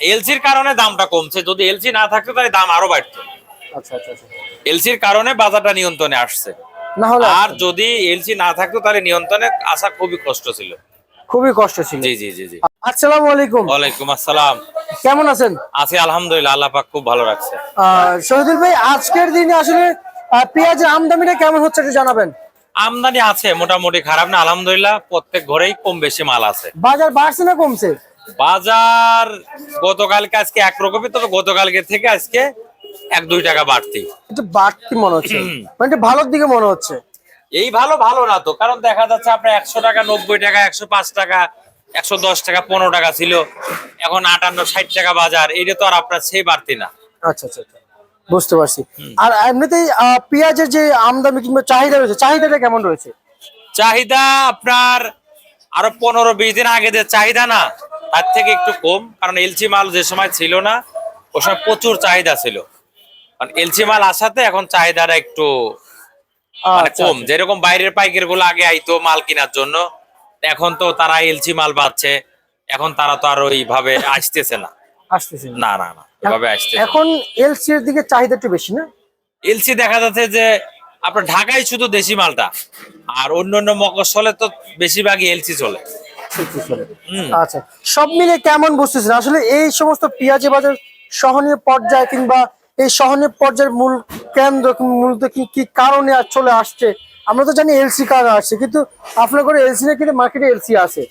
এলসির কারণে দামটা কমছে। যদি এলসি না থাকতো তাহলে দাম আরও বাড়তো। আচ্ছা আচ্ছা আচ্ছা। এলসির কারণে বাজারটা নিয়ন্ত্রণে আসছে। না হলে আর যদি এলসি না থাকতো তাহলে নিয়ন্ত্রণে আসা খুবই কষ্ট ছিল। খুবই কষ্ট ছিল। জি জি জি জি। আসসালামু আলাইকুম। ওয়ালাইকুম আসসালাম। কেমন আছেন? আছি আলহামদুলিল্লাহ আল্লাহ পাক খুব ভালো রাখছে। শহীদুল ভাই আজকের দিনে আসলে পেঁয়াজের আমদানিটা কেমন হচ্ছে একটু জানাবেন। আমদানি আছে মোটামুটি খারাপ না আলহামদুলিল্লাহ প্রত্যেক ঘরেই কম বেশি মাল আছে। বাজার বাড়ছে না কমছে? বাজার গতকালকে আজকে একরকমই তবে গতকালকে থেকে আজকে এক দুই টাকা বাড়তি। একটু বাড়তি মনে হচ্ছে। মানে ভালোর দিকে মনে হচ্ছে। এই ভালো ভালো না তো কারণ দেখা যাচ্ছে আপনার একশো টাকা নব্বই টাকা একশো পাঁচ টাকা একশো দশ টাকা পনেরো টাকা ছিল। এখন আটান্ন ষাট টাকা বাজার এটা তো আর আপনার সেই বাড়তি না। আচ্ছা আচ্ছা আচ্ছা। বুঝতে পারছি। আর এমনিতেই পেঁয়াজের যে আমদানি কিংবা চাহিদা রয়েছে চাহিদাটা কেমন রয়েছে? চাহিদা আপনার আরও পনেরো বিশ দিন আগে যে চাহিদা না তার থেকে একটু কম কারণ এলসি মাল যে সময় ছিল না ও সময় প্রচুর চাহিদা ছিল। কারণ এলসি মাল আসাতে এখন চাহিদাটা একটু মানে আচ্ছা, কম। যেরকম বাইরের পাইকারগুলো আগে আইতো মাল কেনার জন্য এখন তো তারা এলসি মাল পাচ্ছে এখন তারা তো আর ওইভাবে আসতেছে না। আসতেছে না। না না এভাবে আসতেছে এখন এলসি এর দিকে চাহিদা একটু বেশি না? এলসি দেখা যাচ্ছে যে আপনার ঢাকায় শুধু দেশি মালটা আর অন্য অন্য মকসলে তো বেশিরভাগই এলসি চলে। আচ্ছা সব মিলে কেমন বুঝতেছেন? আসলে এই সমস্ত পেঁয়াজের বাজার সহনীয় পর্যায়ে কিংবা এই সহনীয় পর্যায়ের মূল কেন্দ্র মূলত কি কি কারণে চলে আসছে? আমরা তো জানি এলসি কারণে আসছে কিন্তু আপনার করে এলসি না কিন্তু মার্কেটে এলসি আছে।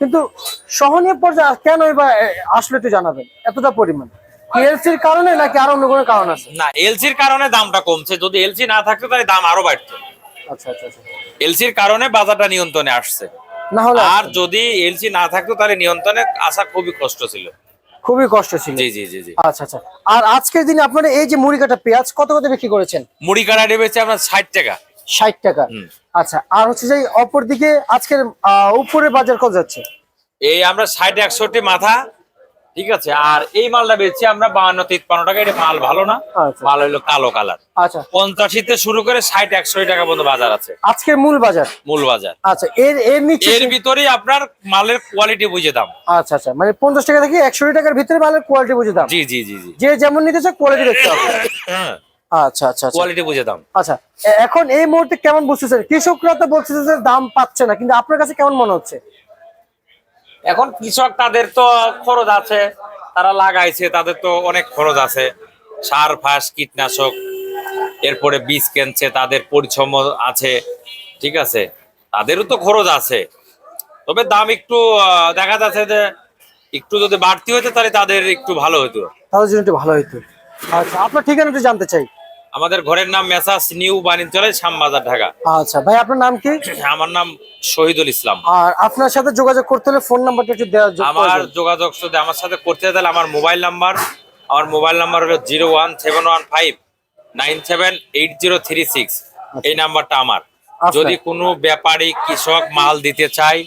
কিন্তু সহনীয় পর্যায়ে কেন এবার আসলে একটু জানাবেন এতটা পরিমাণ? এলসির কারণে নাকি আর অন্য কোনো কারণ আছে? না এলসির কারণে দামটা কমছে যদি এলসি না থাকতো তাহলে দাম আরও বাড়তো। আচ্ছা আচ্ছা আচ্ছা। এলসির কারণে বাজারটা নিয়ন্ত্রণে আসছে। না হলে আর যদি এলসি না থাকতো তাহলে নিয়ন্ত্রণে আসা খুবই কষ্ট ছিল। খুবই কষ্ট ছিল। জি জি জি জি। আচ্ছা আচ্ছা। আর আজকের দিনে আপনারা এই যে মুড়ি কাটা পেঁয়াজ কত কত বিক্রি করেছেন? মুড়ি কাটা বেচে আপনার ষাট টাকা। ষাট টাকা। আচ্ছা আর হচ্ছে যে অপর দিকে আজকের উপরে বাজার কত যাচ্ছে? এই আমরা ষাট একষট্টি মাথা ঠিক আছে? আর এই মালটা বেচছি আমরা বাহান্ন তিপ্পান্ন টাকা। এটা মাল ভালো না? আচ্ছা। মাল হইল কালো কালার। আচ্ছা। পঞ্চাশিতে শুরু করে ষাট একশো টাকা পর্যন্ত বাজার আছে। আজকের মূল বাজার? মূল বাজার। আচ্ছা এর এর নিচে এর ভিতরেই আপনার মালের কোয়ালিটি বুঝে দাম। আচ্ছা আচ্ছা। মানে পঞ্চাশ টাকা থেকে একশো টাকার ভিতরে মালের কোয়ালিটি বুঝে দাম? জি জি জি জি। যে যেমন নিতে চায় কোয়ালিটি দেখতে হবে। হ্যাঁ। আচ্ছা আচ্ছা আচ্ছা। কোয়ালিটি বুঝে দাম। আচ্ছা এখন এই মুহূর্তে কেমন বুঝতেছেন? কৃষকরা তো বলছে যে দাম পাচ্ছে না কিন্তু আপনার কাছে কেমন মনে হচ্ছে? এখন কৃষক তাদের তো খরচ আছে, তারা লাগাইছে, তাদের তো অনেক খরচ আছে। সার, ফাস, কীটনাশক, এরপরে বীজ কিনছে, তাদের পরিশ্রম আছে, ঠিক আছে? তাদেরও তো খরচ আছে। তবে দাম একটু দেখা যাচ্ছে যে একটু যদি বাড়তি হতো তাহলে তাদের একটু ভালো হতো তাদের জন্য একটু ভালো হইতো। আচ্ছা আপনার ঠিকানাটা জানতে চাই। আমাদের ঘরের নাম মেসাস নিউ বাণিজ্যালয় শ্যামবাজার ঢাকা। আচ্ছা ভাই আপনার নাম কি? আমার নাম শহীদুল ইসলাম। আর আপনার সাথে যোগাযোগ করতে হলে ফোন নাম্বারটা একটু দেওয়া আমার যোগাযোগ যদি আমার সাথে করতে তাহলে আমার মোবাইল নাম্বার আমার মোবাইল নাম্বার হলো zero one seven one five nine seven eight zero three six. এই নাম্বারটা আমার। আচ্ছা। যদি কোনো ব্যাপারী কৃষক মাল দিতে চায়